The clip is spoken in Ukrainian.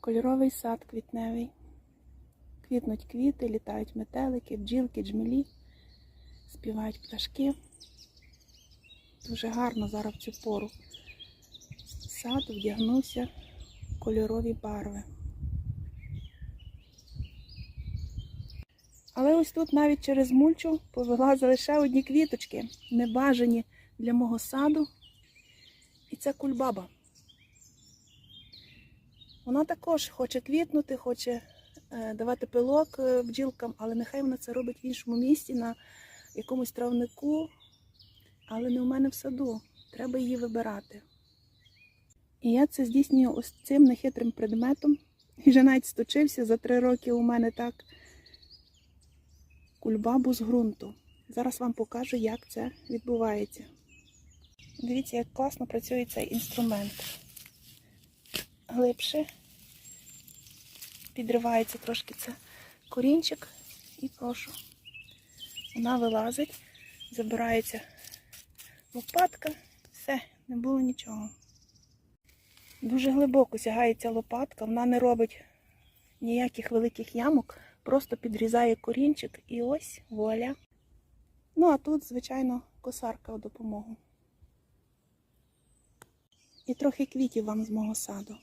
Кольоровий сад квітневий. Квітнуть квіти, літають метелики, бджілки, джмелі, співають пташки. Дуже гарно зараз в цю пору. Сад вдягнувся в кольорові барви. Але ось тут навіть через мульчу повилазили ще одні квіточки, небажані для мого саду. І це кульбаба. Вона також хоче квітнути, хоче е, давати пилок е, бджілкам, але нехай вона це робить в іншому місці, на якомусь травнику, але не у мене в саду. Треба її вибирати. І я це здійснюю ось цим нехитрим предметом. І вже навіть сточився за три роки у мене так кульбабу з ґрунту. Зараз вам покажу, як це відбувається. Дивіться, як класно працює цей інструмент. Глибше підривається трошки це корінчик і прошу. Вона вилазить, забирається лопатка, все, не було нічого. Дуже глибоко сягається лопатка, вона не робить ніяких великих ямок, просто підрізає корінчик і ось вуаля. Ну, а тут, звичайно, косарка у допомогу. І трохи квітів вам з мого саду.